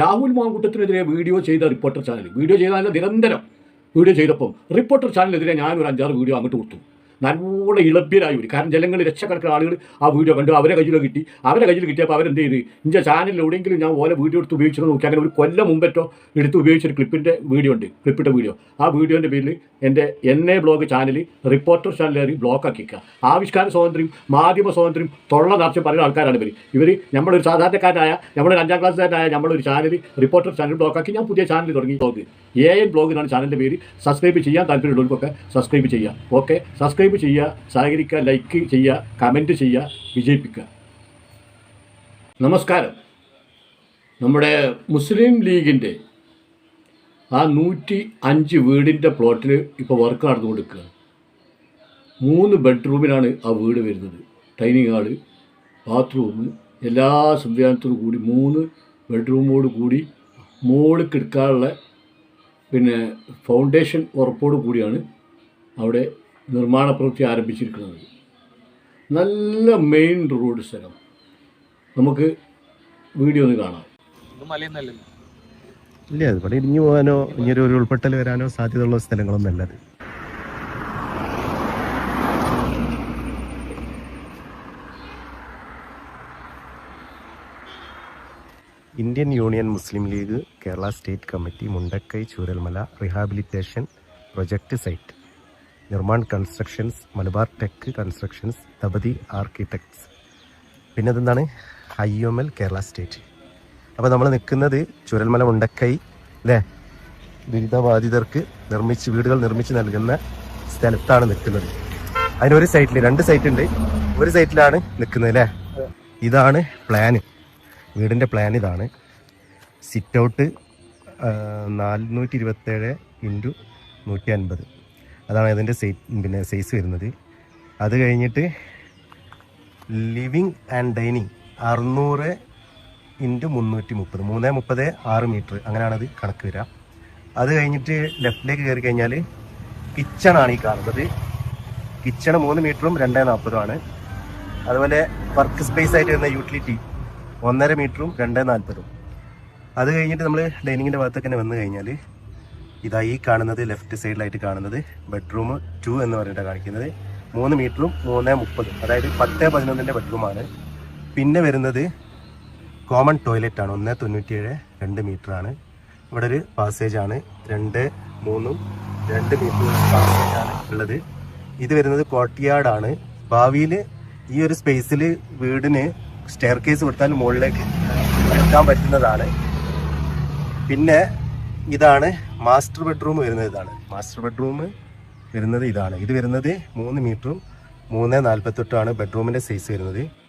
രാഹുൽ മാങ്കുട്ടത്തിനെതിരെ വീഡിയോ ചെയ്ത reporter channel. Video ചെയ്താൽ നിരന്തരം വീഡിയോ ചെയ്തപ്പം റിപ്പോർട്ടർ ചാനലിനെതിരെ ഞാനൊരു അഞ്ചാറ് വീഡിയോ അങ്ങോട്ട് കൊടുത്തു. നല്ല ഇളഭ്യരായി വരും കാരണം ജനങ്ങൾ ലക്ഷക്കണക്കിന് ആളുകൾ ആ വീഡിയോ കണ്ടു അവരെ കയ്യിൽ കിട്ടി. അവരെ കയ്യിൽ കിട്ടിയപ്പോൾ അവരെന്ത് ചെയ്ത് ഇന്റെ ചാനലിൽ എവിടെയെങ്കിലും ഞാൻ ഓല വീഡിയോ എടുത്ത് ഉപയോഗിച്ചു നോക്കി. അങ്ങനെ ഒരു കൊല്ലം മുമ്പറ്റോ എടുത്ത് ഉപയോഗിച്ചൊരു ക്ലിപ്പിന്റെ വീഡിയോ ഉണ്ട്. ക്ലിപ്പിട്ട വീഡിയോ. ആ വീഡിയോന്റെ പേരിൽ എന്റെ N A blog channel reporter ചാനലേറി block ആക്കിക്കുക ആവിഷ്കാര സ്വാതന്ത്ര്യം മാധ്യമ സ്വാതന്ത്ര്യം തൊള്ള നിറച്ച് പറയുന്ന ആൾക്കാരാണ് ഇവർ ഇവർ നമ്മളൊരു സാധാരണക്കാരനായ നമ്മളൊരു അഞ്ചാം ക്ലാസ്സുകാരനായ നമ്മളൊരു ചാനൽ റിപ്പോർട്ടർ ചാനൽ ബ്ലോക്ക് ആക്കി. ഞാൻ പുതിയ ചാനൽ തുടങ്ങി. ബ്ലോഗ് എ എൻ ബ്ലോഗ് എന്നാണ് ചാനലിന്റെ പേര്. സബ്സ്ക്രൈബ് ചെയ്യാൻ താല്പര്യമുള്ളവർക്കൊക്കെ സബ്സ്ക്രൈബ് ചെയ്യുക ഓക്കെ സബ്സ്ക്രൈബ് ചെയ്യുക സഹകരിക്കുക ലൈക്ക് ചെയ്യുക കമന്റ് ചെയ്യുക വിജയിപ്പിക്കുക. നമസ്കാരം. നമ്മുടെ മുസ്ലിം ലീഗിന്റെ ആ നൂറ്റി അഞ്ച് വീടിന്റെ പ്ലോട്ടിൽ ഇപ്പോൾ വർക്ക് നടന്നു കൊടുക്കുക മൂന്ന് ബെഡ്റൂമിലാണ് ആ വീട് വരുന്നത്. ഡൈനിങ് ഹാൾ ബാത്റൂം എല്ലാ സംവിധാനത്തോടു കൂടി മൂന്ന് ബെഡ്റൂമോട് കൂടി മോൾ കിടക്കാനുള്ള പിന്നെ ഫൗണ്ടേഷൻ ഉറപ്പോടു കൂടിയാണ് അവിടെ നിർമ്മാണ പ്രവൃത്തി ആരംഭിച്ചിരിക്കുന്നത്. നല്ല മെയിൻ റോഡ് സ്ഥലം. നമുക്ക് വീഡിയോ ഒന്ന് കാണാം. ഇല്ല ഇവിടെ ഇടിഞ്ഞു പോകാനോ ഇങ്ങനെ ഒരു ഉൾപ്പെട്ടൽ വരാനോ സാധ്യതയുള്ള സ്ഥലങ്ങളൊന്നും അല്ല അത്. Indian Union Muslim League Kerala state committee Mundakkai Chooralmala rehabilitation project site. Nirman constructions Malabar tech constructions ദബതി architects പിന്നെ അതെന്താണ് I M L Kerala state അപ്പോൾ നമ്മൾ നിൽക്കുന്നത് ചുരൽമല മുണ്ടക്കൈ അല്ലേ ദുരിതബാധിതർക്ക് നിർമ്മിച്ച് വീടുകൾ നിർമ്മിച്ച് നൽകുന്ന സ്ഥലത്താണ് നിൽക്കുന്നത്. അതിനൊരു സൈറ്റിൽ രണ്ട് സൈറ്റ് ഉണ്ട്. ഒരു സൈറ്റിലാണ് നിൽക്കുന്നത് അല്ലേ ഇതാണ് പ്ലാന് വീടിന്റെ പ്ലാൻ ഇതാണ്. സിറ്റ് ഔട്ട് നാനൂറ്റി ഇരുപത്തേഴ് ഇന്റു നൂറ്റി അൻപത് അതാണ് സൈറ്റ് പിന്നെ സൈസ് വരുന്നത്. അത് കഴിഞ്ഞിട്ട് ലിവിങ് ആൻഡ് ഡൈനിങ് അറുന്നൂറ് ഇന്റു മുന്നൂറ്റി മുപ്പത് മൂന്ന് മുപ്പത് ആറ് മീറ്റർ അങ്ങനെയാണത് കണക്ക് വരിക. അത് കഴിഞ്ഞിട്ട് ലെഫ്റ്റിലേക്ക് കയറി കഴിഞ്ഞാൽ കിച്ചണാണ് ഈ കാണുന്നത്. കിച്ചൺ മൂന്ന് മീറ്ററും രണ്ട് നാൽപ്പതുമാണ് അതുപോലെ വർക്ക് സ്പേസ് ആയിട്ട് വരുന്ന യൂട്ടിലിറ്റി ഒന്നര മീറ്ററും രണ്ട് നാൽപ്പതും അത് കഴിഞ്ഞിട്ട് നമ്മൾ ഡൈനിങ്ങിന്റെ ഭാഗത്തൊക്കെ തന്നെ വന്നു കഴിഞ്ഞാൽ ഇതാ ഈ കാണുന്നത് ലെഫ്റ്റ് സൈഡിലായിട്ട് കാണുന്നത്. ബെഡ്റൂം ടു എന്ന് പറഞ്ഞിട്ട് കാണിക്കുന്നത്. മൂന്ന് മീറ്ററും മൂന്ന് മുപ്പതും അതായത് പത്ത് പതിനൊന്നിന്റെ ബെഡ്റൂമാണ് പിന്നെ വരുന്നത് കോമൺ ടോയ്ലറ്റ് ആണ്. ഒന്ന് തൊണ്ണൂറ്റിയേഴ് രണ്ട് മീറ്റർ ആണ്. ഇവിടെ ഒരു പാസേജ് ആണ്. രണ്ട് മൂന്നും രണ്ട് മീറ്റർ പാസേജ് ആണ് ഉള്ളത്. ഇത് വരുന്നത് കോട്ടിയാടാണ് ഭാവിയിൽ ഈ ഒരു സ്പേസിൽ വീടിന് സ്റ്റെയർ കേസ് കൊടുത്താൽ മുകളിലേക്ക് എത്താൻ പറ്റുന്നതാണ്. പിന്നെ ഇതാണ് മാസ്റ്റർ ബെഡ്റൂം വരുന്നത് ഇതാണ്. മാസ്റ്റർ ബെഡ്റൂം വരുന്നത് ഇതാണ്. ഇത് വരുന്നത് മൂന്ന് മീറ്ററും മൂന്ന് നാൽപ്പത്തെട്ടുമാണ് ബെഡ്റൂമിന്റെ സൈസ് വരുന്നത്.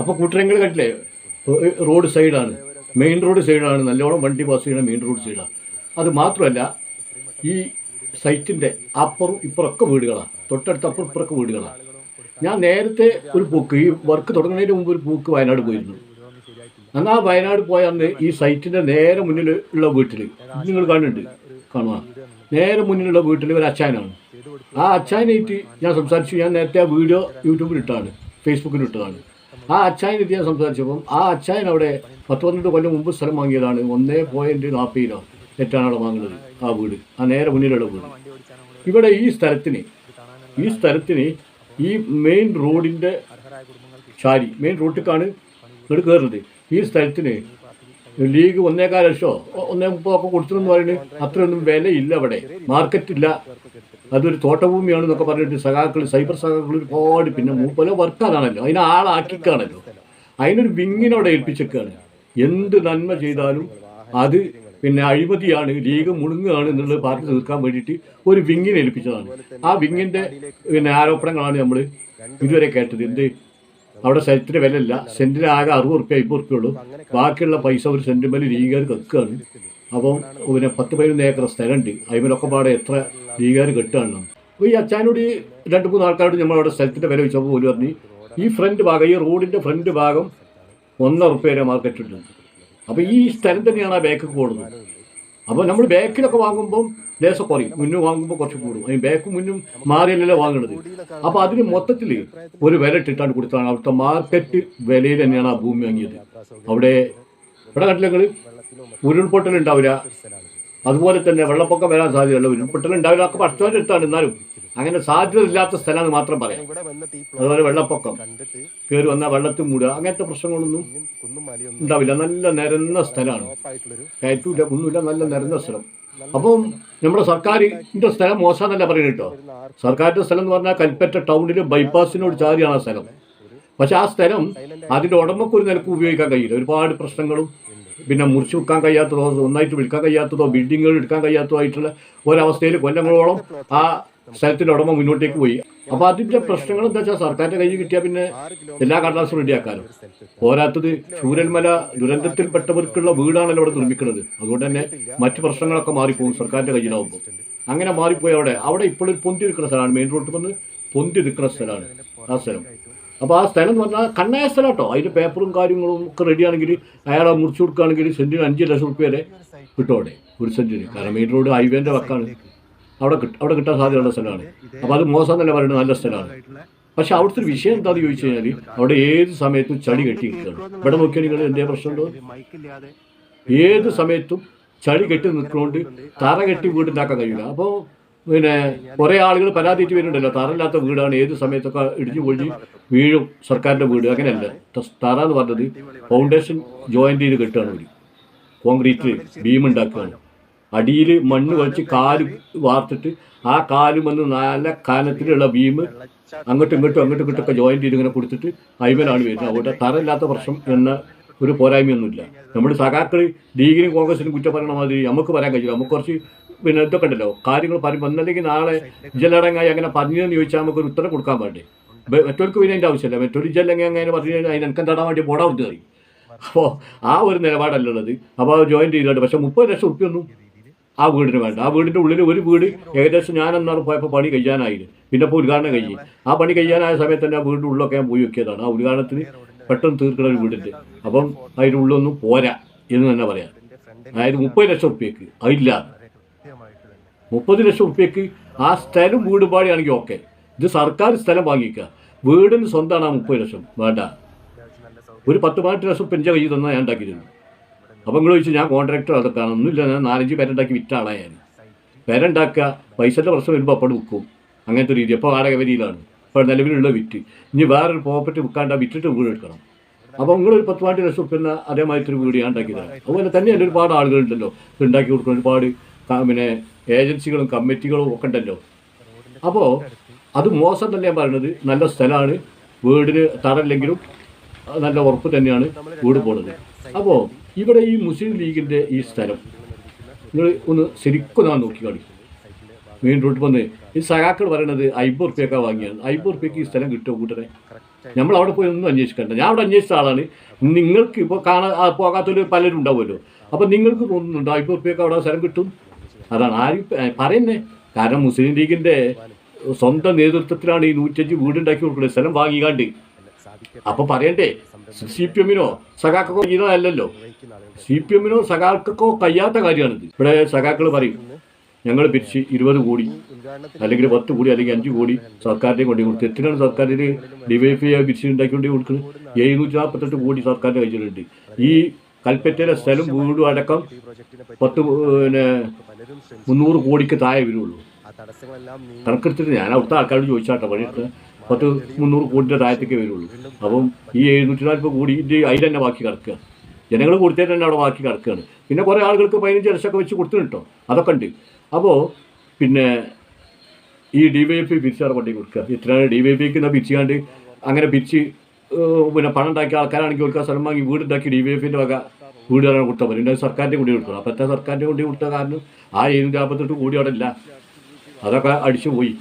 അപ്പോൾ കൂട്ടരങ്ങൾ കണ്ടില്ലേ? റോഡ് സൈഡാണ്. മെയിൻ റോഡ് സൈഡാണ്. നല്ലോണം വണ്ടി പാസ് ചെയ്യുന്ന മെയിൻ റോഡ് സൈഡാണ് അത് മാത്രമല്ല ഈ സൈറ്റിന്റെ അപ്പുറം ഇപ്പുറമൊക്കെ വീടുകളാണ് തൊട്ടടുത്ത് അപ്പുറം ഇപ്പുറമൊക്കെ വീടുകളാണ് ഞാൻ നേരത്തെ ഒരു പൂക്ക് ഈ വർക്ക് തുടങ്ങുന്നതിന് മുമ്പ് ഒരു പൂക്ക് വയനാട് പോയിരുന്നു. അന്ന് ആ വയനാട് പോയ അന്ന് ഈ സൈറ്റിന്റെ നേരെ മുന്നിൽ ഉള്ള വീട്ടിൽ നിങ്ങൾ കാണുന്നുണ്ട് കാണുക നേരെ മുന്നിലുള്ള വീട്ടിൽ ഒരു അച്ചായനാണ് ആ അച്ചായനായിട്ട് ഞാൻ സംസാരിച്ചു. ഞാൻ നേരത്തെ ആ വീഡിയോ യൂട്യൂബിൽ ഇട്ടതാണ് ഫേസ്ബുക്കിൽ ഇട്ടതാണ്. ആ അച്ചായനായിട്ട് ഞാൻ സംസാരിച്ചപ്പം ആ അച്ചായൻ അവിടെ പത്ത് പന്ത്രണ്ട് കൊല്ലം മുമ്പ് സ്ഥലം വാങ്ങിയതാണ്. ഒന്നേ പോയിന്റ് നാൽപ്പതിനോ തെറ്റാണ് അവിടെ വാങ്ങുന്നത് ആ വീട്. ആ നേരെ മുന്നിലുള്ള വീട്. ഇവിടെ ഈ സ്ഥലത്തിന് ഈ സ്ഥലത്തിന് ഈ മെയിൻ റോഡിന്റെ ചാരി മെയിൻ റോട്ടിലേക്കാണ് ഇവിടെ കയറുന്നത്. ഈ സ്ഥലത്തിന് ലീഗ് ഒന്നേകാൽ ലക്ഷമോ ഒക്കെ മുപ്പതൊക്കെ എന്ന് പറയുന്നത് അത്രയൊന്നും വിലയില്ല അവിടെ. മാർക്കറ്റില്ല അതൊരു തോട്ടഭൂമിയാണ് എന്നൊക്കെ പറഞ്ഞിട്ട് സഖാക്കൾ സൈബർ സഖാക്കൾ ഒരുപാട് പിന്നെ മൂപ്പല വർക്കാനാണല്ലോ അതിനെ ആളാക്കിക്കാണല്ലോ. അതിനൊരു വിങ്ങിനോടെ ഏൽപ്പിച്ചേക്കാണ്. എന്ത് നന്മ ചെയ്താലും അത് പിന്നെ അഴിമതിയാണ് ലീഗ് മുണുങ്ങുകയാണ് എന്നുള്ളത് പാർട്ടി നിൽക്കാൻ വേണ്ടിയിട്ട് ഒരു വിങ്ങിനെ ഏൽപ്പിച്ചതാണ്. ആ വിങ്ങിന്റെ പിന്നെ ആരോപണങ്ങളാണ് നമ്മൾ ഇതുവരെ കേട്ടത്. എന്ത്? അവിടെ സ്ഥലത്തിന് വിലയില്ല. സെന്റിന് ആകെ അറുപത് റുപ്യ അമ്പത് റുപ്യ ഉള്ളൂ. ബാക്കിയുള്ള പൈസ ഒരു സെന്റ് മേലെ ലീഗുകാർ കെക്കുകയാണ് അപ്പം പിന്നെ പത്ത് പതിനൊന്ന് ഏക്കർ സ്ഥലമുണ്ട്. അതിമേലൊക്കെ പാടെ എത്ര ലീഗുകാർ കെട്ടുകയാണ് അപ്പോൾ ഈ അച്ചാനോട് ഈ രണ്ട് മൂന്ന് ആൾക്കാരോട് നമ്മളവിടെ സ്ഥലത്തിന്റെ വില വെച്ചപ്പോൾ പോലും പറഞ്ഞു ഈ ഫ്രണ്ട് ഭാഗം ഈ റോഡിന്റെ ഫ്രണ്ട് ഭാഗം ഒന്നര റുപ്യ വരെ മാർക്കറ്റ് ഉണ്ട്. അപ്പോൾ ഈ സ്ഥലം തന്നെയാണ് ആ ബാക്ക് കൂടുന്നത്. അപ്പോൾ നമ്മൾ ബാക്കിലൊക്കെ വാങ്ങുമ്പം ലേശം കുറയും. മുന്നും വാങ്ങുമ്പോൾ കുറച്ച് കൂടും. അതിന് ബാക്കും മുന്നും മാറിയല്ലല്ലോ വാങ്ങുന്നത് അപ്പോൾ അതിന് മൊത്തത്തിൽ ഒരു വില ഇട്ടിട്ടാണ് കൊടുത്താണ് അവിടുത്തെ മാർക്കറ്റ് വിലയിൽ തന്നെയാണ് ആ ഭൂമി വാങ്ങിയത്. അവിടെ ഇവിടെ കണ്ടില്ലെങ്കിൽ ഉരുൾപൊട്ടൽ ഉണ്ടാവില്ല അതുപോലെ തന്നെ വെള്ളപ്പൊക്കം വരാൻ സാധ്യതയുള്ള ഉരുൾപൊട്ടൽ ഉണ്ടാവില്ല ഒക്കെ പഠിച്ചവന്റെ അടുത്താണ് എന്നാലും അങ്ങനെ സാധ്യത ഇല്ലാത്ത സ്ഥലമാണ് മാത്രം പറയാം. അതുപോലെ വെള്ളപ്പൊക്കം. കയറി വന്നാൽ വെള്ളത്തിൽ മൂടുക. അങ്ങനത്തെ പ്രശ്നങ്ങളൊന്നും ഉണ്ടാവില്ല. നല്ല നിരന്ന സ്ഥലമാണ്. കയറ്റൂല ഒന്നുമില്ല നല്ല നിരന്ന സ്ഥലം. അപ്പം നമ്മുടെ സർക്കാരിന്റെ സ്ഥലം മോശമെന്നല്ല പറയുന്നത് കേട്ടോ? സർക്കാരിന്റെ സ്ഥലം എന്ന് പറഞ്ഞാൽ കൽപ്പറ്റ ടൗണിൽ ബൈപ്പാസിനോട് ചാരിയാണ് ആ സ്ഥലം. പക്ഷെ ആ സ്ഥലം അതിന്റെ ഉടമക്ക് ഒരു നിലയ്ക്ക് ഉപയോഗിക്കാൻ കഴിയില്ല. ഒരുപാട് പ്രശ്നങ്ങളും പിന്നെ മുറിച്ച് വിൽക്കാൻ കഴിയാത്തതോ ഒന്നായിട്ട് വിൽക്കാൻ കഴിയാത്തതോ ബിൽഡിങ്ങുകൾ എടുക്കാൻ കഴിയാത്തതോ ആയിട്ടുള്ള ഒരവസ്ഥയിൽ കൊല്ലങ്ങളോളം ആ സ്ഥലത്തിന്റെ ഉടമ മുന്നോട്ടേക്ക് പോയി. അപ്പോൾ അതിന്റെ പ്രശ്നങ്ങൾ എന്താ വെച്ചാൽ സർക്കാരിന്റെ കയ്യിൽ കിട്ടിയാൽ പിന്നെ എല്ലാ കടലാസും റെഡിയാക്കാനും പോരാത്തത് ചൂരൽമല ദുരന്തത്തിൽപ്പെട്ടവർക്കുള്ള വീടാണല്ലോ അവിടെ നിർമ്മിക്കുന്നത്. അതുകൊണ്ട് തന്നെ മറ്റു പ്രശ്നങ്ങളൊക്കെ മാറിപ്പോകും സർക്കാരിന്റെ കയ്യിലാവുമ്പോൾ. അങ്ങനെ മാറിപ്പോയി അവിടെ. അവിടെ ഇപ്പോഴൊരു പൊന്തി നിൽക്കുന്ന സ്ഥലമാണ്. മെയിൻ റോഡ് വന്ന് പൊന്തി നിൽക്കുന്ന സ്ഥലമാണ് ആ സ്ഥലം. അപ്പോൾ ആ സ്ഥലം എന്ന് പറഞ്ഞാൽ കണ്ണായ സ്ഥലം കേട്ടോ അതിന്റെ പേപ്പറും കാര്യങ്ങളും ഒക്കെ റെഡിയാണെങ്കിൽ അയാളെ മുറിച്ചു കൊടുക്കുകയാണെങ്കിൽ സെന്റിന് അഞ്ച് ലക്ഷം റുപ്യ വരെ കിട്ടും അവിടെ ഒരു സെന്റിന് കാരണം മെയിൻ റോഡ് ഹൈവേന്റെ വക്കാണ്. അവിടെ കിട്ടും അവിടെ കിട്ടാൻ സാധ്യതയുള്ള സ്ഥലമാണ്. അപ്പോൾ അത് മോശം എന്നല്ല പറയുന്നത്? നല്ല സ്ഥലമാണ്. പക്ഷെ അവിടുത്തെ ഒരു വിഷയം എന്താണെന്ന് ചോദിച്ചു കഴിഞ്ഞാൽ അവിടെ ഏത് സമയത്തും ചളി കെട്ടി നിൽക്കുകയാണ് ഇവിടെ നോക്കിയാൽ നിങ്ങൾ എന്തേ പ്രശ്നമുണ്ടോ? ഏത് സമയത്തും ചളി കെട്ടി നിൽക്കുന്നതുകൊണ്ട് തറ കെട്ടി വീടുണ്ടാക്കാൻ കഴിയില്ല. അപ്പോൾ പിന്നെ കുറേ ആളുകൾ പരാതിയിട്ട് വരുന്നുണ്ടല്ലോ. തറയില്ലാത്ത വീടാണ്. ഏത് സമയത്തൊക്കെ ഇടിഞ്ഞു പൊളിഞ്ഞ് വീഴും സർക്കാരിന്റെ വീട്. അങ്ങനെയല്ല? തറ എന്ന് പറഞ്ഞത് ഫൗണ്ടേഷൻ ജോയിന്റ് ചെയ്ത് കെട്ടുകയാണ് ഒരു കോൺക്രീറ്റ് ബീം ഉണ്ടാക്കുകയാണ്. അടിയിൽ മണ്ണ് വലിച്ച് കാൽ വാർത്തിട്ട് ആ കാലും വന്ന് നല്ല കാനത്തിലുള്ള ബീം അങ്ങോട്ടും ഇങ്ങോട്ടും അങ്ങോട്ടും ഇങ്ങോട്ടൊക്കെ ജോയിന്റ് ചെയ്ത് ഇങ്ങനെ കൊടുത്തിട്ട് അയ്മനാണ് വരുന്നത്. അതുകൊണ്ട് തറയില്ലാത്ത പ്രശ്നം എന്ന ഒരു പോരായ്മയൊന്നുമില്ല. നമ്മുടെ സഖാക്കൾ ലീഗിനും കോൺഗ്രസിനും കുറ്റം മാതിരി നമുക്ക് പറയാൻ കഴിയില്ല. നമുക്ക് കുറച്ച് പിന്നെ ഇതൊക്കെ ഉണ്ടല്ലോ. കാര്യങ്ങൾ പറയുമ്പോൾ ഒന്നല്ലെങ്കിൽ നാളെ ജലടങ്ങായി അങ്ങനെ പറഞ്ഞതെന്ന് ചോദിച്ചാൽ നമുക്ക് ഒരു ഉത്തരം കൊടുക്കാൻ വേണ്ടേ ബ- മറ്റവർക്ക് പിന്നെ അതിന്റെ ആവശ്യമില്ല. മറ്റൊരു ജല്ലെങ്കിൽ അങ്ങനെ പറഞ്ഞു കഴിഞ്ഞാൽ അതിന് എനിക്ക് തടാൻ വേണ്ടി പോടാ കൊടുത്ത് കയറി അപ്പോൾ ആ ഒരു നിലപാടല്ല ഉള്ളത്. അപ്പോൾ ജോയിൻ ചെയ്തിട്ടുണ്ട്. പക്ഷേ മുപ്പത് ലക്ഷം ഉപ്പിയൊന്നും ആ വീടിന് വേണ്ട. ആ വീടിന്റെ ഉള്ളിൽ ഒരു വീട് ഏകദേശം ഞാൻ എന്നാണ് പോയപ്പോൾ പണി കഴിയാനായിരുന്നു പിന്നെ ഇപ്പോൾ ഉദ്ഘാടനം കഴിഞ്ഞ്. ആ പണി കഴിയാനായ സമയത്ത് തന്നെ ആ വീടിന്റെ ഉള്ളിലൊക്കെ ഞാൻ പോയി വെക്കിയതാണ്. ആ ഉദ്ഘാടനത്തിന് പെട്ടെന്ന് തീർക്കണ ഒരു വീടിന്റെ അപ്പം അതിന്റെ ഉള്ളൊന്നും പോരാ എന്ന് തന്നെ പറയാം. അതായത് മുപ്പത് ലക്ഷം ഉറുപ്പ്യക്ക് അതില്ല. മുപ്പത് ലക്ഷം ഉറുപ്പ്യക്ക് ആ സ്ഥലം വീട് പാടിയാണെങ്കിൽ ഓക്കെ. ഇത് സർക്കാർ സ്ഥലം വാങ്ങിക്കുക വീടിന് സ്വന്തമാണ് ആ മുപ്പത് ലക്ഷം. വേണ്ട. ഒരു പത്ത് പതിനെട്ട് ലക്ഷം പെഞ്ച കയ്യിൽ തന്നാൽ ഞാൻ ഉണ്ടാക്കിയിരുന്നു. അപ്പം നിങ്ങൾ ചോദിച്ചു ഞാൻ കോൺട്രാക്ടർ അതൊക്കെ ഒന്നുമില്ല. ഞാൻ നാലഞ്ച് പേരുണ്ടാക്കി വിറ്റ ആളാണ് ഞാൻ. പേരുണ്ടാക്കുക പൈസയുടെ പ്രശ്നം വരുമ്പോൾ അപ്പോൾ വിൽക്കും. അങ്ങനത്തെ രീതി. അപ്പോൾ വാടക വരിയിലാണ്. ഇപ്പോൾ നിലവിലുള്ള വിറ്റ്. ഇനി വേറൊരു പ്രോപ്പർട്ടി വിൽക്കാണ്ട് വിറ്റിട്ട് വീട് എടുക്കണം. അപ്പോൾ നിങ്ങളൊരു പത്ത് പതിനെട്ട് ലക്ഷം പിന്നെ അതേമാതിരി ഒരു വീട് ഞാൻ ഉണ്ടാക്കിയതാണ് അതുപോലെ തന്നെ എന്റെ ഒരുപാട് ആളുകളുണ്ടല്ലോ. ഉണ്ടാക്കി കൊടുക്കുന്ന ഒരുപാട് പിന്നെ ഏജൻസികളും കമ്മിറ്റികളും ഒക്കെ ഉണ്ടല്ലോ. അപ്പോൾ അത് മോശം തന്നെ ഞാൻ പറയുന്നത് നല്ല സ്ഥലമാണ്. വീടിന് തടല്ലെങ്കിലും നല്ല ഉറപ്പ് തന്നെയാണ് വീട് പോണത്. അപ്പോൾ ഇവിടെ ഈ മുസ്ലിം ലീഗിന്റെ ഈ സ്ഥലം. നിങ്ങൾ ഒന്ന് ശരിക്കും ഞാൻ നോക്കി കാണിക്കും മെയിൻ റോഡ് വന്ന് ഈ സഖാക്കൾ പറയണത് അയ്പത് റുപ്യൊക്കെ വാങ്ങിയാണ് അയ്പത് റുപ്യക്ക് ഈ സ്ഥലം കിട്ടുമോ കൂട്ടരെ? നമ്മൾ അവിടെ പോയി ഒന്നും അന്വേഷിക്കണ്ട. ഞാൻ അവിടെ അന്വേഷിച്ച ആളാണ്. നിങ്ങൾക്ക് ഇപ്പോൾ കാണാൻ പോകാത്തൊരു പലരും ഉണ്ടാവുമല്ലോ. അപ്പം നിങ്ങൾക്ക് തോന്നുന്നുണ്ടോ അയ്പത് റുപ്യൊക്കെ അവിടെ സ്ഥലം കിട്ടും? അതാണ് ആരും പറയുന്നേ. കാരണം മുസ്ലിം ലീഗിന്റെ സ്വന്തം നേതൃത്വത്തിലാണ് ഈ നൂറ്റഞ്ച് വീടുണ്ടാക്കി കൊടുക്കുന്നത്. സ്ഥലം വാങ്ങിക്കാണ്ട്. അപ്പൊ പറയണ്ടേ സി പി എമ്മിനോ സഖാക്കോ അല്ലല്ലോ സി പി എമ്മിനോ സഖാക്കോ കഴിയാത്ത കാര്യമാണിത്. ഇവിടെ സഖാക്കൾ പറയും ഞങ്ങൾ പിരിച്ച് ഇരുപത് കോടി അല്ലെങ്കിൽ പത്ത് കോടി അല്ലെങ്കിൽ അഞ്ച് കോടി സർക്കാരിനെ കൊണ്ടു കൊടുത്തു. എത്രയാണ് സർക്കാരിന് ഡിവൈഫ് പിരിച്ച് ഉണ്ടാക്കിക്കൊണ്ട് കൊടുക്കുന്നത് എഴുന്നൂറ്റി നാൽപ്പത്തെട്ട് കോടി സർക്കാരിന്റെ കഴിച്ചിട്ടുണ്ട് ഈ കൽപ്പറ്റയിലെ സ്ഥലം വീടും അടക്കം പത്ത് പിന്നെ മുന്നൂറ് കോടിക്ക് താഴെ വരുള്ളൂ. കണക്കെടുത്തിട്ട് ഞാൻ അവിടുത്തെ ആൾക്കാരോട് ചോദിച്ചാട്ടോ പണിയെടുത്ത് പത്ത് മുന്നൂറ് കോടിന്റെ താഴത്തേക്ക് വരുള്ളൂ. അപ്പം ഈ എഴുന്നൂറ്റി നാൽപ്പത് കോടിന്റെ അതിൽ തന്നെ ബാക്കി കിടക്കുക. ജനങ്ങൾ കൊടുത്തേ തന്നെ അവിടെ ബാക്കി കിടക്കുകയാണ്. പിന്നെ കുറേ ആളുകൾക്ക് പതിനഞ്ച് ലക്ഷമൊക്കെ വെച്ച് കൊടുത്തിട്ടുണ്ടോ അതൊക്കെ ഉണ്ട്. അപ്പോൾ പിന്നെ ഈ ഡി വൈ എഫ് പിരിച്ചാണ് വണ്ടി കൊടുക്കുക. ഇത്രയാണ് ഡി വൈ എഫ് എന്നാൽ പിരിച്ചാണ്ട് അങ്ങനെ പിരിച്ച് പിന്നെ പണം ഉണ്ടാക്കിയ ആൾക്കാരാണെങ്കിൽ കൊടുക്കുക സ്ഥലം വാങ്ങി വീടുണ്ടാക്കി ഡി വൈ എഫിന്റെ വക വീടുകാരാണ് കൊടുത്താൽ മതി. ഉണ്ടായി സർക്കാരിന്റെ കൂടി കൊടുക്കണം. അപ്പോഴത്തെ സർക്കാരിന്റെ കൂടി കൊടുത്ത കാരണം ആ ഏത് ഗ്രാമത്തിട്ട് കൂടി അവിടെ ഇല്ല. അതൊക്കെ അടിച്ചു പോയി.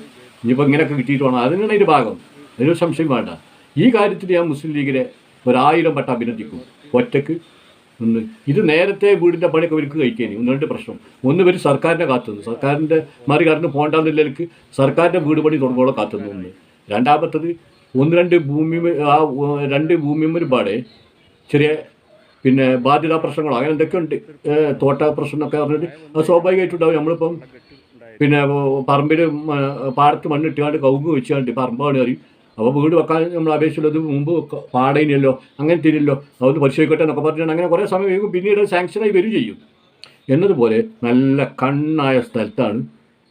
ഇനിയിപ്പോൾ ഇങ്ങനെയൊക്കെ കിട്ടിയിട്ട് വേണം. അതിനാണ് അതിന്റെ ഭാഗം. അതിനൊരു സംശയം വേണ്ട. ഈ കാര്യത്തിൽ ഞാൻ മുസ്ലിം ലീഗിനെ ഒരായിരം വട്ടം അഭിനന്ദിക്കും. ഒറ്റയ്ക്ക് ഇത് നേരത്തെ വീടിന്റെ പണിയൊക്കെ ഇവർക്ക് കഴിക്കേനി. ഒന്ന് രണ്ട് പ്രശ്നം. ഒന്ന് ഇവർ സർക്കാരിനെ കാത്തുന്നു. സർക്കാരിന്റെ മാറി കാരണം പോകണ്ടെന്നില്ലേക്ക് സർക്കാരിന്റെ വീട് പണി തുടങ്ങോളം കാത്തുന്നു ഒന്ന്. രണ്ടാമത്തത് ഒന്ന് രണ്ട് ഭൂമി ആ രണ്ട് ഭൂമി പാടെ ചെറിയ പിന്നെ ബാധ്യതാ പ്രശ്നങ്ങളോ അങ്ങനെ എന്തൊക്കെ ഉണ്ട്? തോട്ട പ്രശ്നമൊക്കെ പറഞ്ഞിട്ട് അത് സ്വാഭാവികമായിട്ടുണ്ടാവും. നമ്മളിപ്പം പിന്നെ പറമ്പിൽ പാടത്ത് മണ്ണിട്ടുകൊണ്ട് കവുങ്ങ് വെച്ചുകൊണ്ട് പറമ്പാണ് കയറി അപ്പോൾ വീട് വെക്കാൻ നമ്മൾ അപേക്ഷിച്ചുള്ളത് മുമ്പ് പാടയില്ലല്ലോ അങ്ങനെ തിരില്ലോ അതൊന്ന് പരിശോധിക്കട്ടെ എന്നൊക്കെ പറഞ്ഞിട്ട് അങ്ങനെ കുറേ സമയം കഴിയും പിന്നീട് സാങ്ഷനായി വരും ചെയ്യും. എന്നതുപോലെ നല്ല കണ്ണായ സ്ഥലത്താണ്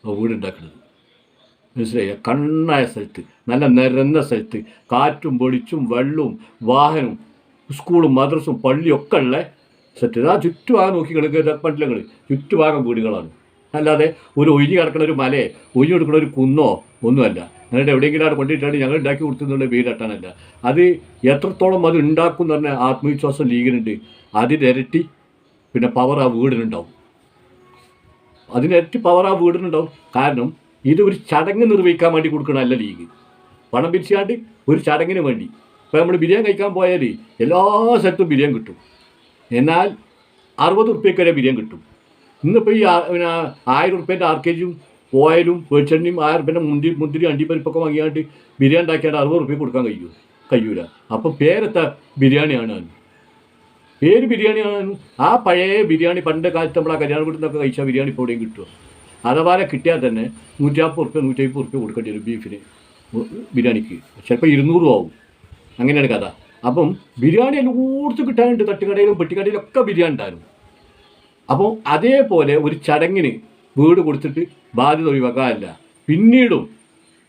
വീടുണ്ടാക്കുന്നത് മനസ്സിലായ? കണ്ണായ സ്ഥലത്ത് നല്ല നിരന്ന സ്ഥലത്ത് കാറ്റും വെളിച്ചും വെള്ളവും വാഹനവും സ്കൂളും മദ്രസും പള്ളിയും ഒക്കെ ഉള്ള സെറ്റ് ആ ചുറ്റുഭാഗം നോക്കി കിടക്കുക പണ്ടിലങ്ങൾ. ചുറ്റുഭാഗം വീടുകളാണ്. അല്ലാതെ ഒരു ഒഴിഞ്ഞ് കിടക്കുന്ന ഒരു മലയെ ഒഴിഞ്ഞു കൊടുക്കുന്ന ഒരു കുന്നോ ഒന്നുമല്ല. എന്നിട്ട് എവിടെയെങ്കിലും അവിടെ കൊണ്ടിട്ടാണ് ഞങ്ങൾ ഉണ്ടാക്കി കൊടുത്തുന്നുള്ള പേര് തട്ടാനല്ല. അത് എത്രത്തോളം അത് ഉണ്ടാക്കും എന്ന് പറഞ്ഞാൽ ആത്മവിശ്വാസം ലീഗിനുണ്ട്. അതിനിരട്ടി പിന്നെ പവർ ആ വീടിനുണ്ടാവും. അതിനിരട്ടി പവർ ആ വീടിനുണ്ടാവും. കാരണം ഇത് ഒരു ചടങ്ങ് നിർവഹിക്കാൻ വേണ്ടി കൊടുക്കണമല്ല ലീഗ്. പണം പിരിച്ചാണ്ട് ഒരു ചടങ്ങിന് വേണ്ടി. ഇപ്പോൾ നമ്മൾ ബിരിയാണി കഴിക്കാൻ പോയാൽ എല്ലാ സ്ഥലത്തും ബിരിയാണി കിട്ടും. എന്നാൽ അറുപത് ഉറുപ്പ്യക്ക് വരെ ബിരിയാണി കിട്ടും. ഇന്നിപ്പോൾ ഈ പിന്നെ ആയിരം ഉറുപ്പ്യന്റെ ആർക്കേജും ഓയിലും വെളിച്ചെണ്ണയും ആയിരം പിന്നെ മുന്തി മുന്തിരി അണ്ടിപ്പരിപ്പൊക്കെ വാങ്ങിയാണ്ട് ബിരിയാണി ഉണ്ടാക്കിയാണ്ട് അറുപത് റുപ്യ കൊടുക്കാൻ കഴിയൂ കഴിയൂല. അപ്പം പേരെത്ത ബിരിയാണിയാണ്. പേര് ബിരിയാണിയാണ്. ആ പഴയ ബിരിയാണി പണ്ട് കാലത്ത് നമ്മൾ ആ കല്യാണ വീട്ടിൽ നിന്നൊക്കെ കഴിച്ചാൽ ബിരിയാണി ഇപ്പോൾ എവിടെയും കിട്ടുമോ അഥവാ കിട്ടിയാൽ തന്നെ നൂറ്റാപ്പത് റുപ്യ നൂറ്റമ്പത് റുപ്യ കൊടുക്കേണ്ടി വരും ബീഫിന് ബിരിയാണിക്ക്. ചിലപ്പോൾ ഇരുന്നൂറും ആവും. അങ്ങനെയാണ് കഥ. അപ്പം ബിരിയാണി എല്ലായിടത്തും കിട്ടാനുണ്ട്. തട്ടുകടയിലും പെട്ടിക്കടയിലും ഒക്കെ ബിരിയാണി ഉണ്ടായിരുന്നു. അപ്പോൾ അതേപോലെ ഒരു ചടങ്ങിന് വീട് കൊടുത്തിട്ട് ബാധ്യത ഒഴിവാക്കാനല്ല പിന്നീടും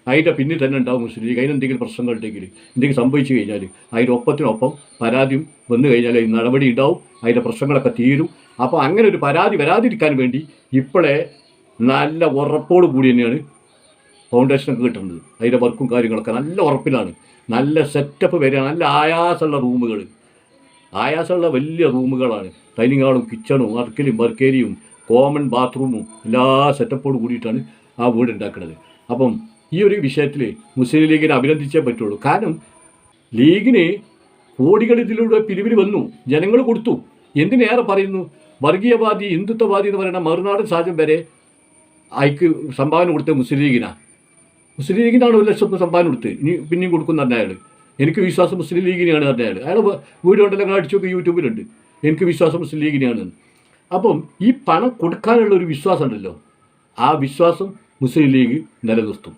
അതിന്റെ പിന്നിൽ തന്നെ ഉണ്ടാവും മുസ്ലിം ലീഗ്. അതിനെന്തെങ്കിലും പ്രശ്നങ്ങൾ ഉണ്ടെങ്കിൽ എന്തെങ്കിലും സംഭവിച്ചു കഴിഞ്ഞാൽ അതിന്റെ ഒപ്പത്തിനൊപ്പം പരാതിയും വന്നു കഴിഞ്ഞാൽ നടപടി ഉണ്ടാവും. അതിന്റെ പ്രശ്നങ്ങളൊക്കെ തീരും. അപ്പോൾ അങ്ങനെ ഒരു പരാതി വരാതിരിക്കാൻ വേണ്ടി ഇപ്പോഴേ നല്ല ഉറപ്പോട് കൂടി തന്നെയാണ് ഫൗണ്ടേഷനൊക്കെ കിട്ടുന്നത്. അതിന്റെ വർക്കും കാര്യങ്ങളൊക്കെ നല്ല ഉറപ്പിലാണ്. നല്ല സെറ്റപ്പ് വരിക നല്ല ആയാസമുള്ള റൂമുകൾ. ആയാസമുള്ള വലിയ റൂമുകളാണ്. ഡൈനിങ് ഹാളും കിച്ചണും വർക്കലും വർക്കേരിയും കോമൺ ബാത്റൂമും എല്ലാ സെറ്റപ്പോട് കൂടിയിട്ടാണ് ആ വീട് ഉണ്ടാക്കുന്നത്. അപ്പം ഈ ഒരു വിഷയത്തിൽ മുസ്ലിം ലീഗിനെ അഭിനന്ദിച്ചേ പറ്റുള്ളൂ. കാരണം ലീഗിന് കോടികൾ ഇതിലൂടെ പിരിവിന് വന്നു. ജനങ്ങൾ കൊടുത്തു. എന്തിനേറെ പറയുന്നു? വർഗീയവാദി ഹിന്ദുത്വവാദി എന്ന് പറയുന്ന മറുനാടൻ സാജം വരെ അയക്ക് സംഭാവന കൊടുത്ത മുസ്ലിം ലീഗിനാണ് മുസ്ലിം ലീഗിനാണ് ഒരു ലക്ഷം സംഭാവന കൊടുത്ത്. ഇനി പിന്നെയും കൊടുക്കുന്ന അയാൾ എനിക്ക് വിശ്വാസം മുസ്ലിം ലീഗിനെയാണ് പറഞ്ഞ അയാൾ അയാൾ വീഡിയോ ഉണ്ടല്ലോ അടിച്ചൊക്കെ യൂട്യൂബിലുണ്ട്. എനിക്ക് വിശ്വാസം മുസ്ലിം ലീഗിനെയാണ് അപ്പം ഈ പണം കൊടുക്കാനുള്ള ഒരു വിശ്വാസം ഉണ്ടല്ലോ ആ വിശ്വാസം മുസ്ലിം ലീഗ് നിലനിർത്തും.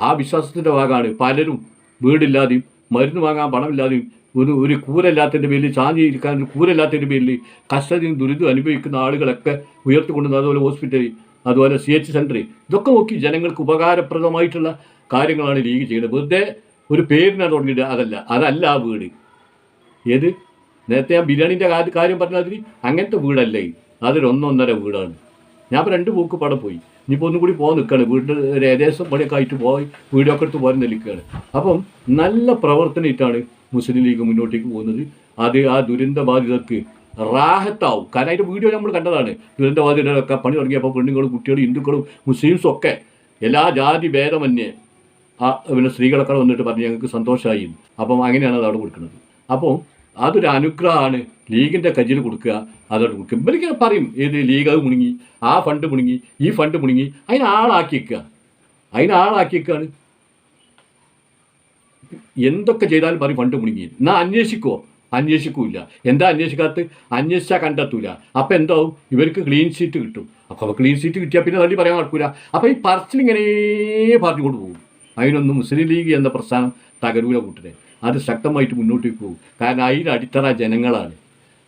ആ വിശ്വാസത്തിന്റെ ഭാഗമാണ് പലരും വീടില്ലാതെയും മരുന്ന് വാങ്ങാൻ പണമില്ലാതെയും ഒരു ഒരു കൂരല്ലാത്തതിന്റെ പേരിൽ ചാഞ്ഞിരിക്കാൻ ഒരു കൂരല്ലാത്തതിന്റെ പേരിൽ കഷ്ടതയും ദുരിതം അനുഭവിക്കുന്ന ആളുകളൊക്കെ ഉയർത്തിക്കൊണ്ടുവന്ന് അതുപോലെ ഹോസ്പിറ്റൽ അതുപോലെ സി എച്ച് സെന്റർ ഇതൊക്കെ നോക്കി ജനങ്ങൾക്ക് ഉപകാരപ്രദമായിട്ടുള്ള കാര്യങ്ങളാണ് ലീഗ് ചെയ്യുന്നത്. വെറുതെ ഒരു പേരിനാണ് തുടങ്ങിയിട്ട് അതല്ല. അതല്ല ആ വീട്. ഏത്? നേരത്തെ ഞാൻ ബിരിയാണീന്റെ കാര്യം പറഞ്ഞാൽ അങ്ങനത്തെ വീടല്ലേ? അതൊരു ഒന്നൊന്നര വീടാണ്. ഞാൻ രണ്ട് പൂക്ക് പടം പോയി. ഇനിയിപ്പോൾ ഒന്നും കൂടി പോകാൻ നിൽക്കുകയാണ്. വീടിന്റെ ഒരു ഏകദേശം പണിയൊക്കെ ആയിട്ട് പോയി. വീഡിയോ ഒക്കെ എടുത്ത് പോകാൻ നിൽക്കുകയാണ്. അപ്പം നല്ല പ്രവർത്തനമായിട്ടാണ് മുസ്ലിം ലീഗ് മുന്നോട്ടേക്ക് പോകുന്നത്. അത് ആ ദുരന്തബാധിതർക്ക് റാഹത്താവും. കാരണം അതിന്റെ വീഡിയോ നമ്മൾ കണ്ടതാണ്. ദുരന്തബാധിതരൊക്കെ പണി തുടങ്ങിയപ്പോൾ പെണ്ണുങ്ങളും കുട്ടികളും ഹിന്ദുക്കളും മുസ്ലിംസും ഒക്കെ എല്ലാ ജാതി ഭേദമന്യേ ആ പിന്നെ സ്ത്രീകളൊക്കെ വന്നിട്ട് പറഞ്ഞ് ഞങ്ങൾക്ക് സന്തോഷമായി. അപ്പം അങ്ങനെയാണ് അത് അവിടെ കൊടുക്കുന്നത്. അപ്പോൾ അതൊരു അനുഗ്രഹമാണ്. ലീഗിന്റെ കയ്യിൽ കൊടുക്കുക. അതോട് കൊടുക്കുക ഇവരിങ്ങനെ പറയും. ഏത് ലീഗ് അത് മുണുങ്ങി ആ ഫണ്ട് മുണുങ്ങി ഈ ഫണ്ട് മുണുങ്ങി. അതിന് ആളാക്കി വെക്കുക. അതിന് എന്തൊക്കെ ചെയ്താലും പറയും ഫണ്ട് മുണുങ്ങി. എന്നാൽ അന്വേഷിക്കുമോ അന്വേഷിക്കൂല എന്താ അന്വേഷിക്കാത്ത അന്വേഷിച്ചാൽ കണ്ടെത്തൂല. അപ്പം എന്താവും? ഇവർക്ക് ക്ലീൻ ഷീറ്റ് കിട്ടും. അപ്പോൾ ക്ലീൻ ഷീറ്റ് കിട്ടിയാൽ പിന്നെ തള്ളി പറയാൻ നടക്കൂല. അപ്പോൾ ഈ പറച്ചിലിങ്ങനെ പറഞ്ഞുകൊണ്ട് പോകും. അതിനൊന്നും മുസ്ലിം ലീഗ് എന്ന പ്രസ്ഥാനം തകരൂല കൂട്ടരെ. അത് ശക്തമായിട്ട് മുന്നോട്ട് പോകും. കാരണം അതിന്റെ അടിത്തറ ജനങ്ങളാണ്.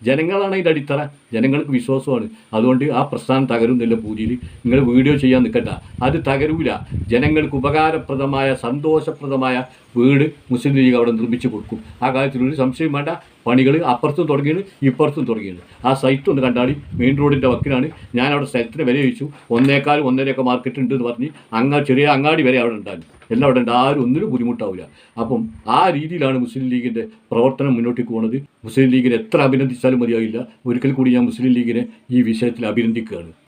ജനങ്ങളാണ് അതിന്റെ അടിത്തറ ജനങ്ങൾക്ക് വിശ്വാസമാണ്. അതുകൊണ്ട് ആ പ്രസ്ഥാനം തകരുന്നില്ല പൂജയിൽ നിങ്ങൾ വീഡിയോ ചെയ്യാൻ നിൽക്കണ്ട. അത് തകരൂല. ജനങ്ങൾക്ക് ഉപകാരപ്രദമായ സന്തോഷപ്രദമായ വീട് മുസ്ലിം ലീഗ് അവിടെ നിർമ്മിച്ചു കൊടുക്കും. ആ കാര്യത്തിൽ ഒരു സംശയം വേണ്ട. പണികൾ അപ്പുറത്തും തുടങ്ങിയത് ഇപ്പുറത്തും തുടങ്ങിയത് ആ സൈറ്റ് ഒന്ന് കണ്ടാടി. മെയിൻ റോഡിന്റെ വക്കിലാണ്. ഞാൻ അവിടെ സ്ഥലത്തിന് വില ചോദിച്ചു ഒന്നേക്കാൾ ഒന്നരയൊക്കെ മാർക്കറ്റ് ഉണ്ട് എന്ന് പറഞ്ഞ് അങ്ങ ചെറിയ അങ്ങാടി വരെ അവിടെ ഉണ്ടായിരുന്നു. എല്ലാം അവിടെ ഉണ്ട്. ആരും ഒന്നിനും ബുദ്ധിമുട്ടാവില്ല അപ്പം ആ രീതിയിലാണ് മുസ്ലിം ലീഗിന്റെ പ്രവർത്തനം മുന്നോട്ട് പോകുന്നത് മുസ്ലിം ലീഗിനെ എത്ര അഭിനന്ദിച്ചാലും മതിയാവില്ല. ഒരിക്കൽ കൂടി ഞാൻ മുസ്ലിം ലീഗിനെ ഈ വിഷയത്തിൽ അഭിനന്ദിക്കുകയാണ്.